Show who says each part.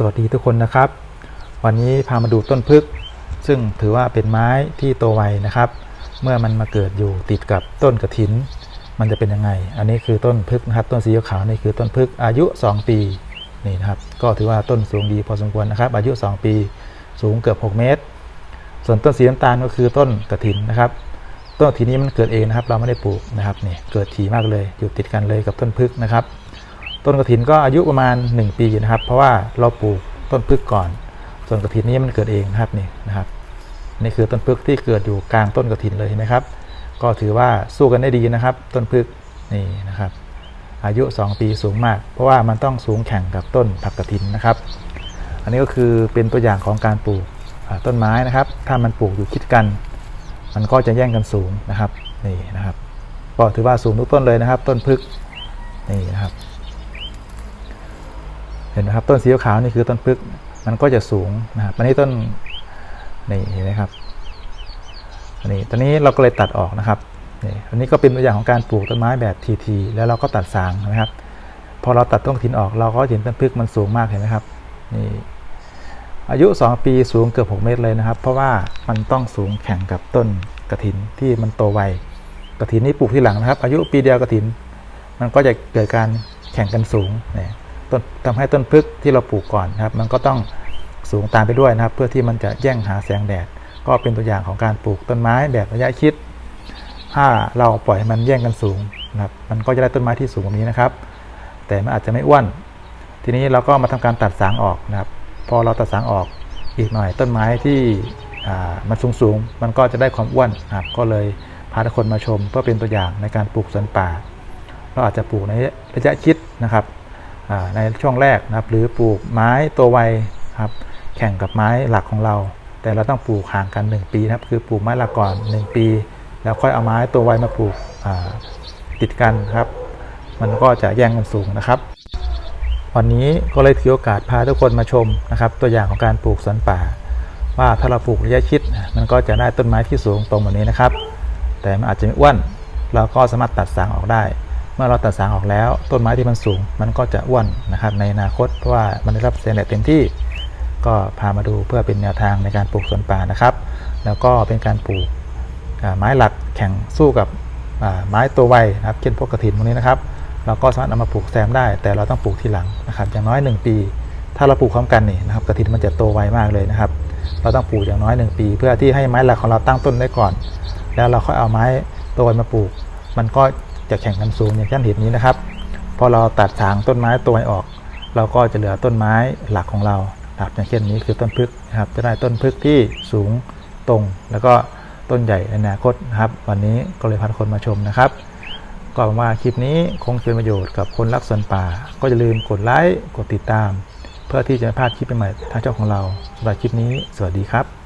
Speaker 1: สวัสดีทุกคนนะครับ วันนี้พามาดูต้นพฤกษ์ซึ่งถือว่าเป็นไม้ที่โตไวนะครับ เมื่อมันมาเกิดอยู่ติดกับต้นกระถิน มันจะเป็นยังไง อันนี้คือต้นพฤกษ์นะครับ ต้นสีขาวนี่คือต้นพฤกษ์อายุ 2 ปีนี่นะครับ ก็ถือว่าต้นสูงดีพอสมควรนะครับ อายุ 2 ปีสูงเกือบ 6 เมตร ส่วนต้นสีน้ำตาลก็คือต้นกระถินนะครับต้นกระถินนี้มันเกิดเองนะครับ เราไม่ได้ปลูกนะครับนี่เกิดถี่มากเลยอยู่ติดกันเลยกับต้นพฤกษ์นะครับ ต้นกระถินก็อายุประมาณ 1 ปีนะครับ เพราะว่าเราปลูกต้นพฤกก่อน ส่วนกระถินนี้มันเกิดเองนะครับนี่นะครับ นี่คือต้นพฤกที่เกิดอยู่กลางต้นกระถินเลยเห็นไหมครับ ก็ถือว่าสู้กันได้ดีนะครับ ต้นพฤกนี่นะครับ อายุ 2 ปีสูงมาก เพราะว่ามันต้องสูงแข่งกับต้นผักกระถินนะครับ อันนี้ก็คือเป็นตัวอย่างของการปลูกต้นไม้นะครับ ถ้ามันปลูกอยู่คิดกัน มันก็จะแย่งกันสูงนะครับนี่นะครับก็ถือว่าสูงทุกต้นเลยนะครับ ต้นพฤกนี่นะครับ ห็นไหมครับต้นสีขาวนี่คือต้นพฤกมันก็จะสูงนะครับอันนี้ต้นนี่เห็นไหมครับอันนี้ตอนนี้เราก็เลยตัดออกนะครับนี่อันนี้ก็เป็นตัวอย่างของการปลูกต้นไม้แบบทีๆแล้วเราก็ตัดสางนะครับ พอเราตัดต้นกระถินออกเราก็เห็นต้นพฤกมันสูงมากเห็นไหมครับนี่อายุ 2 ปีสูงเกือบ 6 เมตรเลยนะครับ เพราะว่ามันต้องสูงแข่งกับต้นกระถินที่มันโตไวกระถินนี่ปลูกที่หลังนะครับ อายุปีเดียวกระถิน มันก็จะเกิดการแข่งกันสูงเนี่ย ต้นทำให้ต้นพฤกที่เราปลูกก่อนนะครับ มันก็ต้องสูงตามไปด้วยนะครับ เพื่อที่มันจะแย่งหาแสงแดด ก็เป็นตัวอย่างของการปลูกต้นไม้แบบระยะชิด ถ้าเราปล่อยให้มันแย่งกันสูงนะครับ มันก็จะได้ต้นไม้ที่สูงแบบนี้นะครับ แต่มันอาจจะไม่อ้วน ทีนี้เราก็มาทำการตัดสางออกนะครับ พอเราตัดสางออกอีกหน่อยต้นไม้ที่มันสูงสูงมันก็จะได้ความอ้วนนะครับก็เลยพาทุกคนมาชมเพื่อเป็นตัวอย่างในการปลูกสวนป่า เราอาจจะปลูกในระยะชิดนะครับ ในช่วงแรกนะครับ หรือปลูกไม้ตัวไวครับแข่งกับไม้หลักของเรา แต่เราต้องปลูกห่างกัน 1 ปีนะครับ คือปลูกไม้หลักก่อน 1 ปี แล้วค่อยเอาไม้ตัวไวมาปลูกติดกันครับ มันก็จะแย่งกันสูงนะครับวันนี้ก็เลยถือโอกาสพาทุกคนมาชมนะครับ ตัวอย่างของการปลูกสวนป่า ว่าถ้าเราปลูกระยะชิด มันก็จะได้ต้นไม้ที่สูงตรงแบบนี้นะครับ แต่มันอาจจะไม่อ้วนเราก็สามารถตัดสางออกได้ มื่อเราตัดสางออกแล้ว ต้นไม้ที่มันสูง มันก็จะอ้วนนะครับในอนาคตเพราะว่ามันได้รับแสงแดดเต็มที่ ก็พามาดูเพื่อเป็นแนวทางในการปลูกสวนป่านะครับ แล้วก็เป็นการปลูกไม้หลักแข่งสู้กับไม้ตัวไวนะครับเช่นพวกกระถินพวกนี้นะครับ เราก็สามารถเอามาปลูกแซมได้ แต่เราต้องปลูกทีหลังนะครับ อย่างน้อย 1 ปี ถ้าเราปลูกพร้อมกันนี่นะครับกระถินมันจะโตไวมากเลยนะครับ เราต้องปลูกอย่างน้อย 1 ปี เพื่อที่ให้ไม้หลักของเราตั้งต้นได้ก่อน แล้วเราค่อยเอาไม้ตัวไวมาปลูก มันก็ จะแข่งกันสูงอย่างที่นเห็นนี้นะครับ พอเราตัดถางต้นไม้ตัวไวออก เราก็จะเหลือต้นไม้หลักของเราครับอย่างเช่นนี้คือต้นพฤกนะครับ จะได้ต้นพฤกที่สูงตรง แล้วก็ต้นใหญ่ในอนาคตนะครับ วันนี้ก็เลยพาคนมาชมนะครับก็หวังว่าคลิปนี้คงจะเป็นประโยชน์กับคนรักสวนป่า ก็อย่าลืมกดไลค์กดติดตาม เพื่อที่จะไม่พลาดคลิปใหม่ๆทางช่องของเราสำหรับคลิปนี้ สวัสดีครับ